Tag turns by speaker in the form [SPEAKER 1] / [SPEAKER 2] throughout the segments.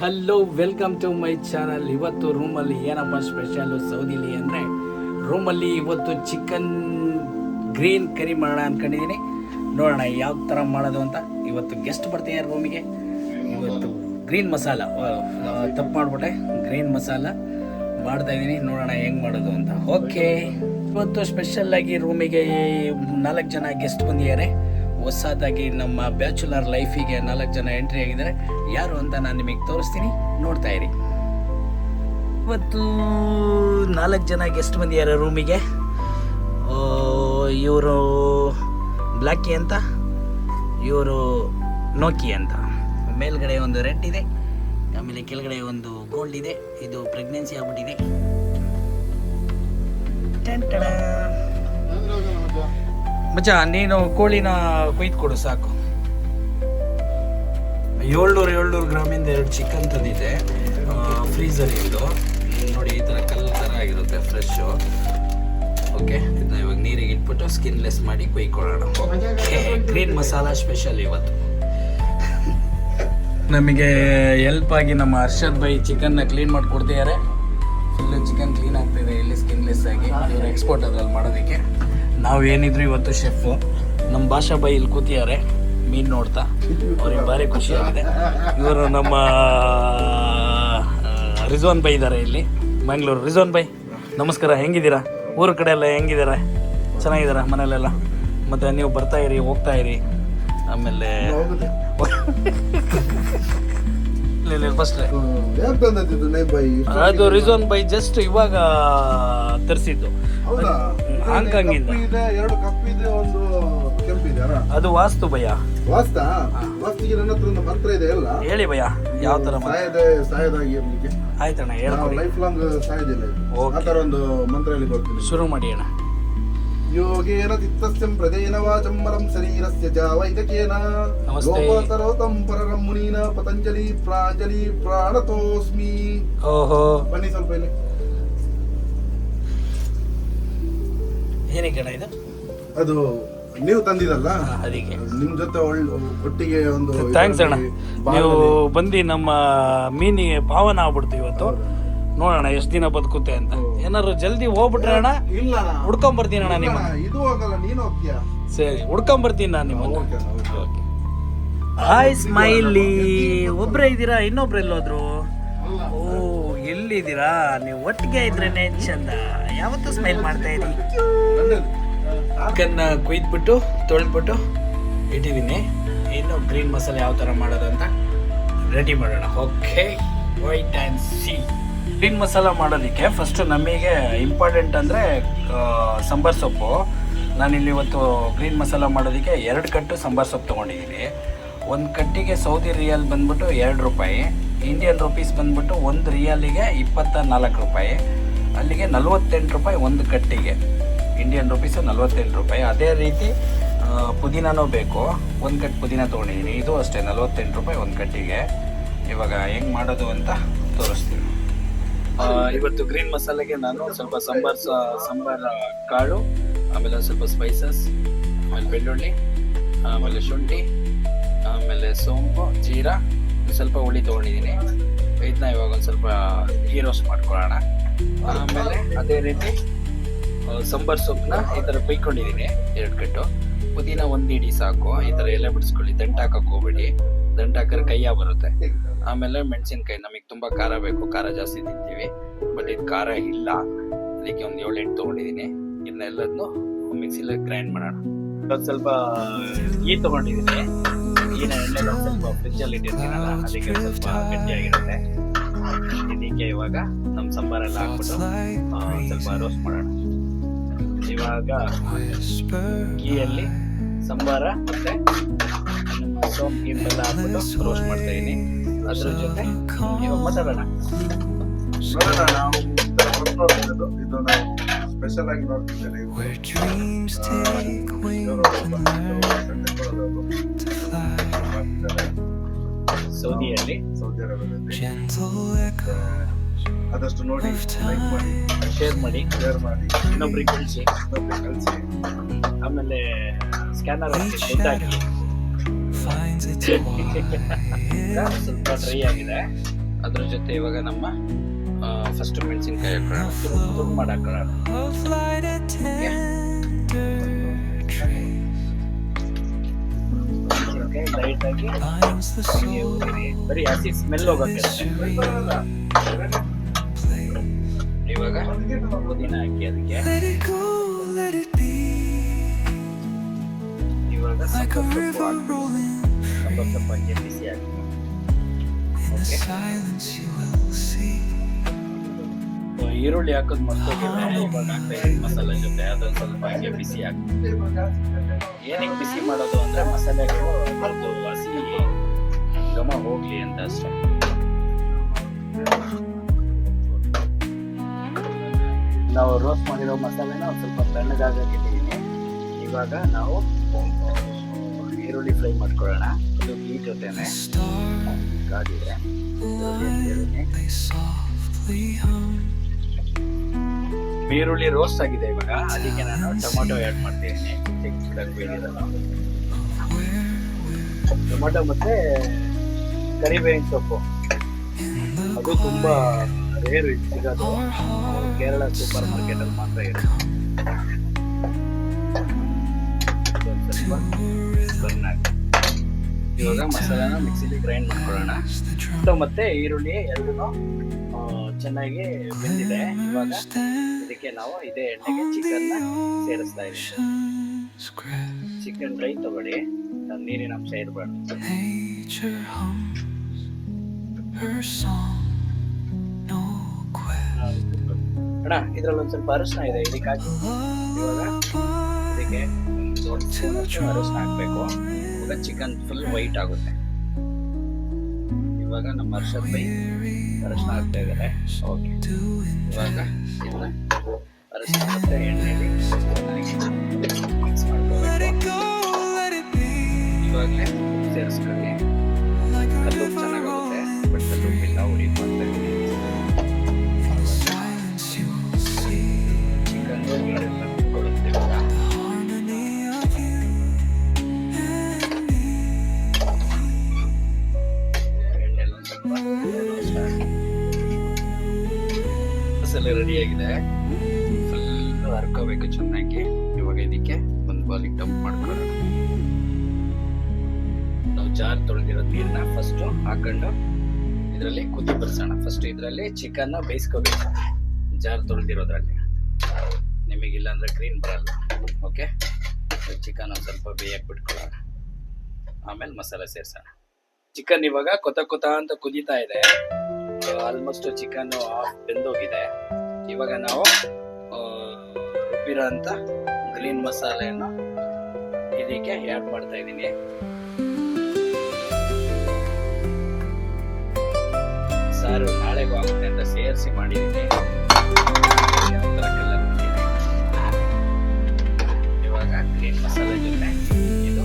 [SPEAKER 1] Hello welcome to my channel ಇವತ್ತು ರೂಮಲ್ಲಿ ಏನಪ್ಪ ಸ್ಪೆಷಲ್ ಸೌದಿಲಿ ಅಂದರೆ ರೂಮಲ್ಲಿ ಇವತ್ತು ಚಿಕನ್ ಗ್ರೀನ್ ಕರಿ ಮಾಡೋಣ ಅಂದ್ಕೊಂಡಿದ್ದೀನಿ ನೋಡೋಣ ಯಾವ ಥರ ಮಾಡೋದು ಅಂತ. ಇವತ್ತು ಗೆಸ್ಟ್ ಬರ್ತಿದ್ದಾರೆ ರೂಮಿಗೆ ಇವತ್ತು ಗ್ರೀನ್ ಮಸಾಲ. ತಪ್ಪು ಮಾಡಿಬಿಟ್ಟೆ. ಗ್ರೀನ್ ಮಸಾಲ ಮಾಡ್ತಾ ಇದ್ದೀನಿ ನೋಡೋಣ ಹೆಂಗೆ ಮಾಡೋದು ಅಂತ. ಓಕೆ ಇವತ್ತು ಸ್ಪೆಷಲ್ಲಾಗಿ ರೂಮಿಗೆ ನಾಲ್ಕು ಜನ ಗೆಸ್ಟ್ ಬಂದಿದ್ದಾರೆ. ಹೊಸದಾಗಿ ನಮ್ಮ ಬ್ಯಾಚುಲರ್ ಲೈಫಿಗೆ ನಾಲ್ಕು ಜನ ಎಂಟ್ರಿ ಆಗಿದ್ದಾರೆ. ಯಾರು ಅಂತ ನಾನು ನಿಮಗೆ ತೋರಿಸ್ತೀನಿ. ನೋಡ್ತಾ ಇರಿ. ಇವತ್ತು ನಾಲ್ಕು ಜನ ಗೆಸ್ಟ್ ಬಂದಿದ್ದಾರೆ ರೂಮಿಗೆ ಇವರು ಬ್ಲ್ಯಾಕಿ ಅಂತ, ಇವರು ನೋಕಿ ಅಂತ. ಮೇಲ್ಗಡೆ ಒಂದು ರೆಡ್ ಇದೆ, ಆಮೇಲೆ ಕೆಳಗಡೆ ಒಂದು ಗೋಲ್ಡ್ ಇದೆ. ಇದು ಪ್ರೆಗ್ನೆನ್ಸಿ ಆಗ್ಬಿಟ್ಟಿದೆ. ಮಚ್ಚ, ನೀನು ಕೋಳಿನ ಕೊಯ್ದು ಕೊಡು, ಸಾಕು. ಏಳ್ನೂರು ಏಳ್ನೂರು ಗ್ರಾಮಿಂದ ಎರಡು ಚಿಕನ್ ತಂದಿದೆ ಫ್ರೀಸರ್ ಇದು. ನೋಡಿ, ಈ ಥರ ಕಲ್ಲು ಥರ ಆಗಿರುತ್ತೆ ಫ್ರೆಶ್ಶು ಓಕೆ ಇದನ್ನ ಇವಾಗ ನೀರಿಗೆ ಇಟ್ಬಿಟ್ಟು ಸ್ಕಿನ್ಲೆಸ್ ಮಾಡಿ ಕೊಯ್ಕೊಳ್ಳೋಣ. ಗ್ರೀನ್ ಮಸಾಲ ಸ್ಪೆಷಲ್ ಇವತ್ತು. ನಮಗೆ ಹೆಲ್ಪ್ ಆಗಿ ನಮ್ಮ ಹರ್ಷದ್ ಬೈ ಚಿಕನ್ನ ಕ್ಲೀನ್ ಮಾಡಿ ಕೊಡ್ತಿದ್ದಾರೆ ಫುಲ್ಲು ಚಿಕನ್ ಕ್ಲೀನ್ ಆಗ್ತಿದೆ, ಇಲ್ಲಿ ಸ್ಕಿನ್ಲೆಸ್ ಆಗಿ. ಎಕ್ಸ್ಪೋರ್ಟ್ ಅದ್ರಲ್ಲಿ ಮಾಡೋದಕ್ಕೆ. ನಾವು ಏನಿದ್ರು ಇವತ್ತು ಶೆಫು ನಮ್ಮ ಭಾಷಾ ಬೈ ಇಲ್ಲಿ ಕೂತಿದ್ದಾರೆ. ಮೀನು ನೋಡ್ತಾ. ಅವ್ರಿಗೆ ಭಾರಿ ಖುಷಿಯಾಗಿದೆ ಇವರು ನಮ್ಮ ರಿಜ್ವಾನ್ ಬೈ ಇದ್ದಾರೆ ಇಲ್ಲಿ. ಮಂಗಳೂರು. ರಿಜ್ವಾನ್ ಬೈ ನಮಸ್ಕಾರ. ಹೆಂಗಿದ್ದೀರಾ? ಊರ ಕಡೆ ಎಲ್ಲ ಹೆಂಗಿದ್ದಾರೆ? ಚೆನ್ನಾಗಿದ್ದೀರಾ ಮನೇಲೆಲ್ಲ ಮತ್ತು ನೀವು ಬರ್ತಾ ಇರಿ ಹೋಗ್ತಾ ಇರಿ. ಆಮೇಲೆ ಫಸ್ಟ್ ಅದು ರಿಜ್ವಾನ್ ಬೈ ಜಸ್ಟ್ ಇವಾಗ ತರಿಸಿದ್ದು.
[SPEAKER 2] ಹೌದಾ
[SPEAKER 1] ಹಾಂಗ್ಕಾಂಗಿಂದ.
[SPEAKER 2] ಇದೆ ಎರಡು ಕಪ್ಪು ಇದೆ ಒಂದು ಕೆಂಪು ಇದೆ ಅಲ್ಲ
[SPEAKER 1] ಅದು ವಾಸ್ತು ಭಯ.
[SPEAKER 2] ವಾಸ್ತಾ? ವಾಸ್ತಿಗೆ ನನ್ನ ಹತ್ರ ಒಂದು ಮಂತ್ರ ಇದೆ ಅಲ್ಲ
[SPEAKER 1] ಹೇಳಿ ಭಯ ಯಾವ ತರ
[SPEAKER 2] ಸಾಯದೆ ಸಾಯದಾಗಿ ಇರ್ಲಿಕ್ಕೆ.
[SPEAKER 1] ಆಯ್ತಣ್ಣ ಹೇಳ್ಕೊಡಿ.
[SPEAKER 2] ಲೈಫ್ ಲಾಂಗ್ ಸಾಯದಿಲ್ಲ. ಆ ತರ ಒಂದು ಮಂತ್ರ ಹೇಳಿ ಕೊಡ್ತೀನಿ
[SPEAKER 1] ಶುರು ಮಾಡಿ ಅಣ್ಣ.
[SPEAKER 2] ಯೋಗೇನ ಚಿತ್ತಸ್ಯಂ ಪ್ರಜೇನ ವಾಚಂಬರಂ ಶರೀರಸ್ಯ ಚ ವೈದಕೇನ. ಲೋಕೋತ್ತರೋತ್ತಂ ಪರರಂ ಮುನೀನ ಪತಂಜಲಿ ಪ್ರಾಂಜಲಿ ಪ್ರಾಣತೋಸ್ಮಿ.
[SPEAKER 1] ಓಹೋ.
[SPEAKER 2] ಬನ್ನಿ ಸ್ವಲ್ಪ ಇಲ್ಲಿ.
[SPEAKER 1] ಏನಕ್ಕೆ ಇದು?
[SPEAKER 2] ಅದು ನೀವು ತಂದಿದಲ್ಲ
[SPEAKER 1] ಅದಕ್ಕೆ
[SPEAKER 2] ನಿಮ್ ಜೊತೆ ಒಳ್ಳೆ ಒಟ್ಟಿಗೆ ಒಂದು
[SPEAKER 1] ಥ್ಯಾಂಕ್ಸ್ ಅಣ್ಣ. ನೀವು ಬಂದು ನಮ್ಮ ಮೀನಿಗೆ ಪಾವನ ಆಗ್ಬಿಡ್ತು ಇವತ್ತು. ನೋಡೋಣ ಎಷ್ಟು ದಿನ ಬದುಕುತ್ತೆ ಅಂತ. ಏನಾದ್ರು ಜಲ್ದಿ ಹೋಗ್ಬಿಟ್ರೆ ಅಣ್ಣ?
[SPEAKER 2] ಇಲ್ಲ. ಹುಡ್ಕೊಂಡ್
[SPEAKER 1] ಹುಡ್ಕೊಂಬರ್ತೀನಿ ಅಣ್ಣ ನಿಮ್ಮ
[SPEAKER 2] ಇದು ಹೋಗಲ್ಲ ನೀನು ಹೋಗ್ತೀಯ?
[SPEAKER 1] ಸರಿ ಹುಡ್ಕೊಂಬರ್ತೀನಿ ನಾನು ನಿಮ್ಮ
[SPEAKER 2] ಓಕೆ ಓಕೆ.
[SPEAKER 1] ಹಾಯ್ ಸ್ಮೈಲಿ ಒಬ್ರೇ ಇದ್ದೀರಾ? ಇನ್ನೊಬ್ರು ಎಲ್ಲೋದ್ರು? ಓ ಎಲ್ಲಿದ್ದೀರಾ? ನೀವು ಒಟ್ಟಿಗೆ ಇದ್ರೇನೆ ಚಂದ. ಯಾವತ್ತೂ ಸ್ಮೈಲ್ ಮಾಡ್ತಾ ಇದ್ದೀನಿ ಚಿಕನ್ನ ಕುಯ್ದ್ಬಿಟ್ಟು, ತೊಳೆದ್ಬಿಟ್ಟು ಇಟ್ಟಿದ್ದೀನಿ ಇನ್ನು ಗ್ರೀನ್ ಮಸಾಲ ಯಾವ ಥರ ಮಾಡೋದು ಅಂತ ರೆಡಿ ಮಾಡೋಣ. Okay white and C green masala ಮಾಡೋದಕ್ಕೆ ಫಸ್ಟು ನಮಗೆ ಇಂಪಾರ್ಟೆಂಟ್ ಅಂದರೆ ಸಾಂಬಾರ್ ಸೊಪ್ಪು. ನಾನಿಲ್ಲಿ ಇವತ್ತು ಗ್ರೀನ್ ಮಸಾಲ ಮಾಡೋದಕ್ಕೆ ಎರಡು ಕಟ್ಟು ಸಾಂಬಾರ್ ಸೊಪ್ಪು ತೊಗೊಂಡಿದ್ದೀನಿ. ಒಂದು ಕಟ್ಟಿಗೆ ಸೌದಿ ರಿಯಲ್ ಬಂದ್ಬಿಟ್ಟು ಎರಡು ರೂಪಾಯಿ. ಇಂಡಿಯನ್ ರುಪೀಸ್ ಬಂದ್ಬಿಟ್ಟು ಒಂದು ರಿಯಲಿಗೆ ಇಪ್ಪತ್ತ ನಾಲ್ಕು ರೂಪಾಯಿ. ಅಲ್ಲಿಗೆ ನಲ್ವತ್ತೆಂಟು ರೂಪಾಯಿ ಒಂದು ಕಟ್ಟಿಗೆ. ಇಂಡಿಯನ್ ರುಪೀಸ್ ನಲವತ್ತೆಂಟು ರೂಪಾಯಿ. ಅದೇ ರೀತಿ ಪುದೀನೂ ಬೇಕು. ಒಂದು ಕಟ್ಟು ಪುದೀನ ತೊಗೊಂಡಿದ್ದೀನಿ ಇದು ಅಷ್ಟೇ, ನಲ್ವತ್ತೆಂಟು ರೂಪಾಯಿ ಒಂದು ಕಟ್ಟಿಗೆ. ಇವಾಗ ಹೆಂಗೆ ಮಾಡೋದು ಅಂತ ತೋರಿಸ್ತೀನಿ. ಇವತ್ತು ಗ್ರೀನ್ ಮಸಾಲೆಗೆ ನಾನು ಸ್ವಲ್ಪ ಸಾಂಬಾರ್ ಸಾಂಬಾರ್, ಕಾಳು, ಆಮೇಲೆ ಸ್ವಲ್ಪ ಸ್ಪೈಸಸ್ ಆಮೇಲೆ ಬೆಳ್ಳುಳ್ಳಿ, ಆಮೇಲೆ ಶುಂಠಿ, ಆಮೇಲೆ ಸೋಂಪು, ಜೀರಾ, ಸ್ವಲ್ಪ ಹುಳಿ ತೊಗೊಂಡಿದ್ದೀನಿ ಇದನ್ನ ಇವಾಗ ಒಂದು ಸ್ವಲ್ಪ ಹೀರೋಸ್ ಮಾಡ್ಕೊಳ್ಳೋಣ. ಆಮೇಲೆ ಅದೇ ರೀತಿ ಸಂಬಾರ್ ಸೊಪ್ಪನ್ನ ಈ ಥರ ಕೊಯ್ಕೊಂಡಿದ್ದೀನಿ ಎರಡು ಕಟ್ಟು. ಪುದೀನ ಒಂದು ಇಡಿ ಸಾಕು, ಈ ಥರ ಎಲೆ ಬಿಡಿಸ್ಕೊಳ್ಳಿ ದಂಟು ಹಾಕಕ್ಕೆ ಹೋಗ್ಬೇಡಿ. ದಂಟಾಕರೆ ಹಾಕಿದ್ರೆ ಕೈಯ ಬರುತ್ತೆ. ಆಮೇಲೆ ಮೆಣಸಿನ್ಕಾಯಿ, ನಮಗೆ ತುಂಬ ಖಾರ ಬೇಕು, ಖಾರ ಜಾಸ್ತಿ ತಿಂತೀವಿ. ಬಟ್ ಇದು ಖಾರ ಇಲ್ಲ. ಅದಕ್ಕೆ ಒಂದು ಏಳು ಎಂಟು ತೊಗೊಂಡಿದ್ದೀನಿ ಇದನ್ನೆಲ್ಲದನ್ನು ಮಿಕ್ಸಿಲ್ಲ ಗ್ರೈಂಡ್ ಮಾಡೋಣ. ಸ್ವಲ್ಪ ಈ ತೊಗೊಂಡಿದ್ದೀನಿ ಗೀನ ಎಣ್ಣೆ ಒಂದ್ ಸ್ವಲ್ಪ ಫ್ರಿಜ್ಜಲ್ಲಿ ಇಟ್ಟಿರ್ತೀನಲ್ಲ ಅದಕ್ಕೆ ಸ್ವಲ್ಪ ಗಟ್ಟಿಯಾಗಿರುತ್ತೆ ಇದಕ್ಕೆ ಇವಾಗ ನಮ್ಮ ಸಾಂಬಾರೆಲ್ಲ ಹಾಕ್ಬಿಟ್ಟು ಸ್ವಲ್ಪ ರೋಸ್ಟ್ ಮಾಡೋಣ. ಇವಾಗ ಗೀಯಲ್ಲಿ ಸಾಂಬಾರ ಮತ್ತೆ ಸೋಂಪು ಹಾಕ್ಬಿಟ್ಟು ರೋಸ್ಟ್ ಮಾಡ್ತಾ ಇದೀನಿ. ಅದ್ರ ಜೊತೆ ಇವಾಗ ಮಾತಾಡೋಣ.
[SPEAKER 2] ಇದು ನಾವು ಸ್ಪೆಷಲ್ ಆಗಿ. ಮಾಡ್ತಿದ್ದಾರೆ.
[SPEAKER 1] ಸೌದಿಯಲ್ಲಿ
[SPEAKER 2] ಸೌದಿ ಅರೇಬಿಯಾದಲ್ಲಿ. ಆದಷ್ಟು ನೋಡಿ ಲೈಕ್ ಮಾಡಿ
[SPEAKER 1] ಶೇರ್ ಮಾಡಿ
[SPEAKER 2] ಶೇರ್ ಮಾಡಿ
[SPEAKER 1] ಇನ್ನೊಬ್ರಿಗೆ ಕಳಿಸಿ
[SPEAKER 2] ಇನ್ನೊಬ್ರಿಗೆ ಕಳಿಸಿ
[SPEAKER 1] ಆಮೇಲೆ ಸ್ಕ್ಯಾನರ್ ಹಾಕಿ ಸ್ವಲ್ಪ ಟ್ರೈ ಆಗಿದೆ ಅದ್ರ ಜೊತೆ ಇವಾಗ ನಮ್ಮ ಫಸ್ಟ್ ಮೆಣಸಿನ್ಕಾಯಿ ಹಾಕೋಣ ತುರ್ದು ಮಾಡಿ ಹಾಕೋಣ
[SPEAKER 3] of light a tender trace
[SPEAKER 1] light ಆಗಿ
[SPEAKER 3] binds the
[SPEAKER 1] ಹೀಗೆ
[SPEAKER 3] soul
[SPEAKER 1] ಉರಿರಿ. ಬರೀ ಹಸಿ ಸ್ಮೆಲ್ ಹೋಗಕ್ಕೆ ಇವಾಗ ಪುದೀನ ಹಾಕಿ ಅದಕ್ಕೆ ಇವಾಗ ಸ್ವಲ್ಪ ಸ್ವಲ್ಪ ಬಿಸಿ ಹಾಕಿ
[SPEAKER 3] the silence you will see.
[SPEAKER 1] ಈರುಳ್ಳಿ ಹಾಕೋದು ಮರ್ತೋಗಿದೆ ಇವಾಗ ಹಾಕ್ತಾ ಇದ್ದೀನಿ ಮಸಾಲೆ ಜೊತೆ ಅದೊಂದು ಸ್ವಲ್ಪ ಹಂಗೆ ಬಿಸಿ ಹಾಕಿ. ಏನಕ್ಕೆ ಬಿಸಿ ಮಾಡೋದು ಅಂದ್ರೆ ಮಸಾಲೆಗಳು ಅದ್ರದ್ದು ಹಸಿ ಘಮ ಹೋಗ್ಲಿ ಅಂತ ಅಷ್ಟೇ. ನಾವು ರೋಸ್ಟ್ ಮಾಡಿರೋ ಮಸಾಲೆನ ಒಂದು ಸ್ವಲ್ಪ ತಣ್ಣಗಾಗಿಟ್ಟಿದ್ದೀನಿ ಇವಾಗ ನಾವು ಈರುಳ್ಳಿ ಫ್ರೈ ಮಾಡ್ಕೊಳ್ಳೋಣ. ಅದು ಈ ಜೊತೆನೆ. ಕಾದಿದೆ ಈರುಳ್ಳಿ. ಈರುಳ್ಳಿ ರೋಸ್ಟ್ ಆಗಿದೆ ಇವಾಗ. ಅದಕ್ಕೆ ನಾನು ಟೊಮೊಟೊ ಆ್ಯಡ್ ಮಾಡ್ತೀನಿ. ಟೊಮೊಟೊ ಮತ್ತೆ ಕರಿಬೇವಿನ ಸೊಪ್ಪು. ಅದು ತುಂಬಾ ರೇರ್ ಸಿಗೋದು.
[SPEAKER 3] ಅದು
[SPEAKER 1] ಕೇರಳ ಸೂಪರ್ ಮಾರ್ಕೆಟ್ ಅಲ್ಲಿ ಮಾತ್ರ ಇರುತ್ತೆ. ಇವಾಗ ಮಸಾಲಾನ ಮಿಕ್ಸಿಲಿ ಗ್ರೈಂಡ್ ಮಾಡ್ಕೊಳ್ಳೋಣ. ಮತ್ತೆ ಈರುಳ್ಳಿ ಎರಡೂ ಚೆನ್ನಾಗಿ ಬೆಂದಿದೆ. ಇವಾಗ ಇದಕ್ಕೆ ನಾವು ಇದೇ ಎಣ್ಣೆಗೆ ಚಿಕನ್ ಸೇರಿಸ್ತಾ ಇದ್ದೀವಿ. ಚಿಕನ್ ಡ್ರೈ ತಗೊಳ್ಳಿ. ನೀರಿನ ಅಂಶ ಇರಬಾರ್ದು. ಅಣ್ಣ ಇದ್ರಲ್ಲಿ ಒಂದ್ ಸ್ವಲ್ಪ ಅರಿಶಿನ ಇದೆ. ಇದಕ್ಕೆ ಹಾಕಿ ಇವಾಗ ಇದಕ್ಕೆ ಅರಿಶಿನ ಹಾಕ್ಬೇಕು. ಇವಾಗ ಚಿಕನ್ ಫುಲ್ ವೈಟ್ ಆಗುತ್ತೆ. ಇವಾಗ ನಮ್ಮ ಅರ್ಷದ್ ಬೈ ಅರಿಶಿನ ಹಾಕ್ತಾ ಇದ್ದಾರೆ. ಓಕೆ ಇವಾಗ ಇದನ್ನ ಅರಿಶಿನ ಮತ್ತೆ ಎಣ್ಣೆಲಿ ಮಿಕ್ಸ್ ಮಾಡ್ಕೋಬೇಕು ಇವಾಗಲೇ ಸೇರಿಸ್ಕೊಳ್ಳಿ ಕಲ್ಲು ಬಟ್ ಇಲ್ಲ ರೆಡಿ ಆಗಿದೆ ಫುಲ್ ಹರ್ಕೋಬೇಕು ಚೆನ್ನಾಗಿ. ಇವಾಗ ಇದಕ್ಕೆ ಒಂದು ಬಾಲಿಗೆ ಡಂಪ್ ಮಾಡ್ಕೊಳ್ಳೋಣ. ನಾವು ಜಾರ್ ತೊಳೆದಿರೋ ನೀರನ್ನ ಫಸ್ಟ್ ಹಾಕೊಂಡು ಇದರಲ್ಲಿ ಕುದಿ ಬರ್ಸೋಣ. ಫಸ್ಟ್ ಇದರಲ್ಲಿ ಚಿಕನ್ನ ಬೇಯಿಸ್ಕೋಬೇಕು. ಜಾರ್ ತೊಳೆದಿರೋದ್ರಲ್ಲಿ. ನಿಮಗಿಲ್ಲ ಅಂದ್ರೆ ಗ್ರೀನ್ ಬರಲ್ಲ. ಓಕೆ ಚಿಕನ್ ಒಂದು ಸ್ವಲ್ಪ ಬೇಯಕ್ಕೆ ಬಿಟ್ಕೊಳ್ಳೋಣ. ಆಮೇಲೆ ಮಸಾಲೆ ಸೇರ್ಸೋಣ. ಚಿಕನ್ ಇವಾಗ ಕೊತ ಕೊತ ಅಂತ ಕುದೀತಾ ಇದೆ. ಆಲ್ಮೋಸ್ಟ್ ಚಿಕನ್ ಬೆಂದೋಗಿದೆ. ಇವಾಗ ನಾವು ಅಂತ ಗ್ರೀನ್ ಮಸಾಲೆಯನ್ನು ಇದಕ್ಕೆ ಆ್ಯಡ್ ಮಾಡ್ತಾ ಇದ್ದೀನಿ ಸಾರು ನಾಳೆಗೂ ಆಗುತ್ತೆ ಅಂತ ಸೇರಿಸಿ ಮಾಡಿದ್ದೀನಿ. ಇವಾಗ ಗ್ರೀನ್ ಮಸಾಲೆ ಜೊತೆ ಇದು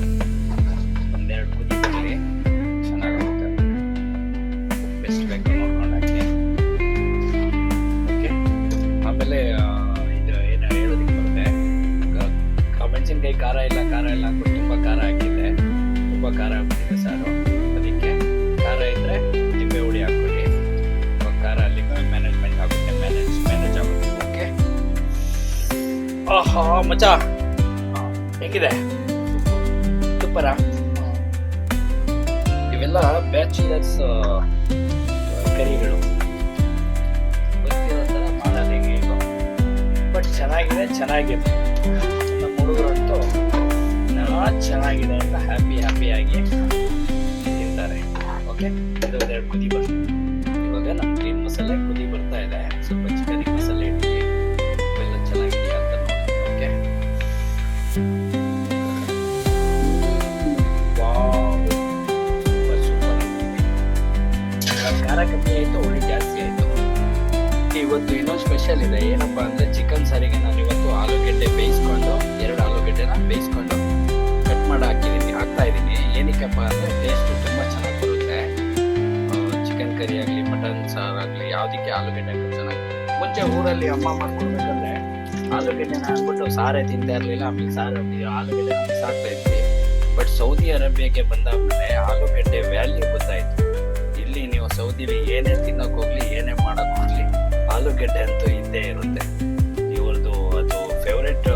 [SPEAKER 1] ಆಹಾ ಮಜಾ ಹೇಗಿದೆ? ಸೂಪರಾ? ಇವೆಲ್ಲ ಬ್ಯಾಚುಲರ್ಸ್ ಕರಿಗಳು. ಗೊತ್ತಿರೋ ಥರ ಮಾಡಲ್ಲ ಈಗ. ಬಟ್ ಚೆನ್ನಾಗಿದೆ ಚೆನ್ನಾಗಿದೆ. ನಮ್ಮ ಹುಡುಗರಂತೂ ನಾ ಚೆನ್ನಾಗಿದೆ ಅಂತ ಹ್ಯಾಪಿ ಹ್ಯಾಪಿಯಾಗಿ ತಿಂತಾರೆ ಓಕೆ? ಇದು ಎರಡು ಕುದಿ ಸ್ಪೆಷಲ್ ಇದೆ. ಏನಪ್ಪ ಅಂದ್ರೆ ಚಿಕನ್ ಸಾರಿಗೆ ನಾನು ಇವತ್ತು ಆಲೂಗೆಡ್ಡೆ ಬೇಯಿಸ್ಕೊಂಡು, ಎರಡು ಆಲೂಗೆಡ್ಡೆನ ಬೇಯಿಸ್ಕೊಂಡು ಕಟ್ ಮಾಡಿ ಹಾಕಿದೀನಿ, ಹಾಕ್ತಾ ಇದ್ದೀನಿ ಏನಕ್ಕಪ್ಪ ಅಂದ್ರೆ ಟೇಸ್ಟ್ ತುಂಬ ಚೆನ್ನಾಗಿ ಬರುತ್ತೆ. ಚಿಕನ್ ಕರಿ ಆಗಲಿ ಮಟನ್ ಸಾರಾಗಲಿ ಯಾವುದಕ್ಕೆ ಆಲೂಗೆಡ್ಡೆ ಚೆನ್ನಾಗಿ ಮುಂಚೆ ಊರಲ್ಲಿ ಅಮ್ಮ ಮಾಡ್ಕೊಡ್ಬೇಕಂದ್ರೆ ಆಲೂಗೆಡ್ಡೆನ ಹಾಕ್ಬಿಟ್ಟು ಸಾರೇ ತಿಂತಾ ಇರಲಿಲ್ಲ, ಆಮೇಲೆ ಸಾರು ಆಲೂಗೆಡ್ಡೆ ಮಿಕ್ಸ್ ಹಾಕ್ತಾ ಇದ್ವಿ. ಬಟ್ ಸೌದಿ ಅರೇಬಿಯಾಗೆ ಬಂದಾದ್ಮೇಲೆ ಆಲೂಗೆಡ್ಡೆ ವ್ಯಾಲ್ಯೂ ಗೊತ್ತಾಯ್ತು. ಇಲ್ಲಿ ನೀವು ಸೌದಿಲಿ ಏನೇ ತಿನ್ನೋಕೆ ಹೋಗ್ಲಿ ಏನೇ ಮಾಡಕ್ ಹೋಗ್ಲಿ ಆಲೂಗೆಡ್ಡೆ ಅಂತೂ ಇದ್ದೇ ಇರುತ್ತೆ. ಇವ್ರದ್ದು ಅದು ಫೇವ್ರೆಟ್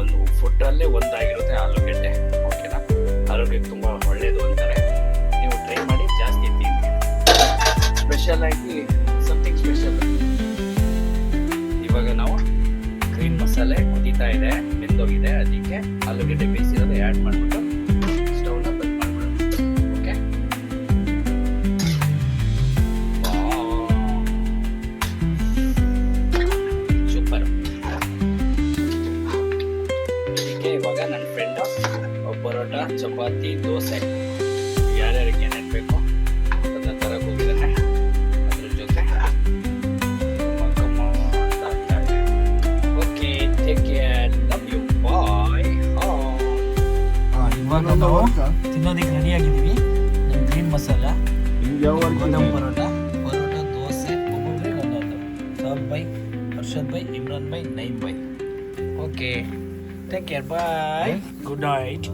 [SPEAKER 1] ಒಂದು ಫುಡ್ಡಲ್ಲೇ ಒಂದಾಗಿರುತ್ತೆ ಆಲೂಗಡ್ಡೆ. ಓಕೆನಾ ಆರೋಗ್ಯಕ್ಕೆ ತುಂಬ ಒಳ್ಳೆಯದು ಅಂತಾರೆ. ನೀವು ಟ್ರೈ ಮಾಡಿ, ಜಾಸ್ತಿ ತಿನ್ನಿ ಸ್ಪೆಷಲ್ ಆಗಿ ಸಮಥಿಂಗ್ ಸ್ಪೆಷಲ್ ಇವಾಗ ನಾವು ಗ್ರೀನ್ ಮಸಾಲೆ ಕುದೀತಾ ಇದೆ, ಬೆಂದೋಗಿದೆ. ಅದಕ್ಕೆ ಆಲೂಗೆಡ್ಡೆ ಬೇಯಿಸಿರೋದು ಆ್ಯಡ್ ಮಾಡಿಬಿಟ್ಟು ಇವಾಗ ನನ್ನ ಫ್ರೆಂಡು ಪರೋಟ ಚಪಾತಿ ದೋಸೆ. ಯಾರ್ಯಾರಿಗೆ ಏನೇನು ಬೇಕು ಅದನ್ನ ತರಕ್ಕೆ ಹೋಗಿದ್ದಾನೆ. ಅದ್ರ ಜೊತೆ okay take care love you bye ಇವಾಗ ನಾವು ತಿನ್ನೋದಕ್ಕೆ ರೆಡಿ ಆಗಿದ್ದೀವಿ ನಮ್ಮ ಗ್ರೀನ್ ಮಸಾಲ ಗೋಧಮ್ ಪರೋಟ ಪರೋಟ ದೋಸೆ ಒಬ್ಬೊಬ್ಬರಿಗೆ ಒಂದೊಂದು. Sab bye Harshad bye Imran bye Naim bye. Okay take care bye good night